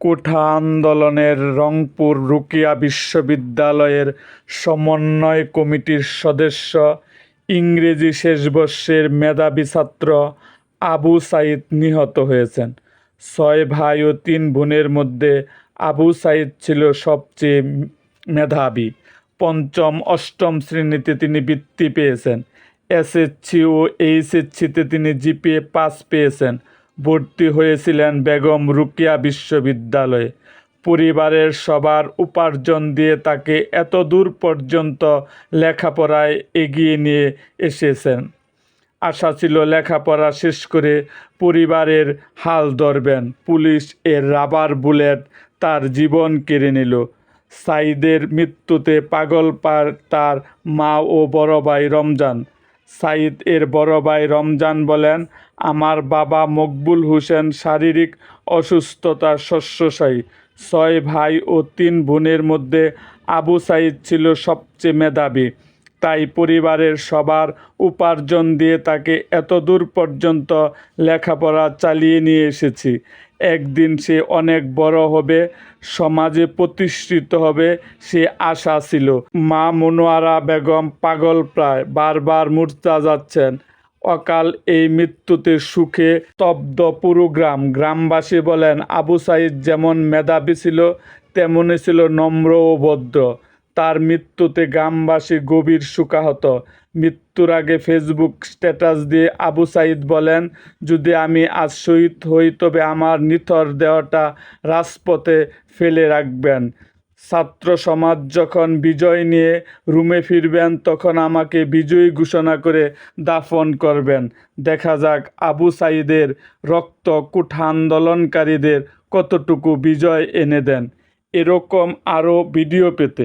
কোঠা আন্দোলনের রংপুর রুকিয়া বিশ্ববিদ্যালয়ের সমন্বয় কমিটির সদস্য, ইংরেজি শেষ বর্ষের মেধাবী ছাত্র আবু সাঈদ নিহত হয়েছেন। ছয় ভাই ও তিন বোনের মধ্যে আবু সাঈদ ছিল সবচেয়ে মেধাবী। পঞ্চম, অষ্টম শ্রেণীতে তিনি বৃত্তি পেয়েছেন। এসএসসি ও এইচএসসিতে তিনি জিপিএ পাস পেয়েছেন। ভর্তি হয়েছিলেন বেগম রুকিয়া বিশ্ববিদ্যালয়ে। পরিবারের সবার উপার্জন দিয়ে তাকে এত দূর পর্যন্ত লেখাপড়ায় এগিয়ে নিয়ে এসেছেন। আশা ছিল লেখাপড়া শেষ করে পরিবারের হাল ধরবেন। পুলিশ এর রাবার বুলেট তার জীবন কেড়ে নিল। সাইদের মৃত্যুতে পাগল পার তার মা ও বড় ভাই রমজান সাইদ এর বড় ভাই রমজান বলেন, আমার বাবা মকবুল হোসেন শারীরিক অসুস্থতার শস্যশায়ী। ছয় ভাই ও তিন বোনের মধ্যে আবু সাইদ ছিল সবচেয়ে মেধাবী। তাই পরিবারের সবার উপার্জন দিয়ে তাকে এত দূর পর্যন্ত লেখাপড়া চালিয়ে নিয়ে এসেছি। একদিন সে অনেক বড় হবে, সমাজে প্রতিষ্ঠিত হবে সে আশা ছিল। মা মনোয়ারা বেগম পাগল প্রায়, বারবার মূর্ছা যাচ্ছেন। অকাল এই মৃত্যুতে সুখে স্তব্ধ পুরো গ্রাম। গ্রামবাসী বলেন, আবু সাইদ যেমন মেধাবী ছিল তেমনই ছিল নম্র ও ভদ্র। তার মৃত্যুতে গ্রামবাসী গভীর শোকাহত। মৃত্যুর আগে ফেসবুক স্ট্যাটাস দিয়ে আবু সাইদ বলেন, যদি আমি আজ শহীদ হই, তবে আমার নিথর দেহটা রাজপথে ফেলে রাখবেন। ছাত্র সমাজ যখন বিজয় নিয়ে রুমে ফিরবেন, তখন আমাকে বিজয়ী ঘোষণা করে দাফন করবেন। দেখা যাক আবু সাইদের রক্ত কুঠা আন্দোলনকারীদের কতটুকু বিজয় এনে দেন। এরকম আরও ভিডিও পেতে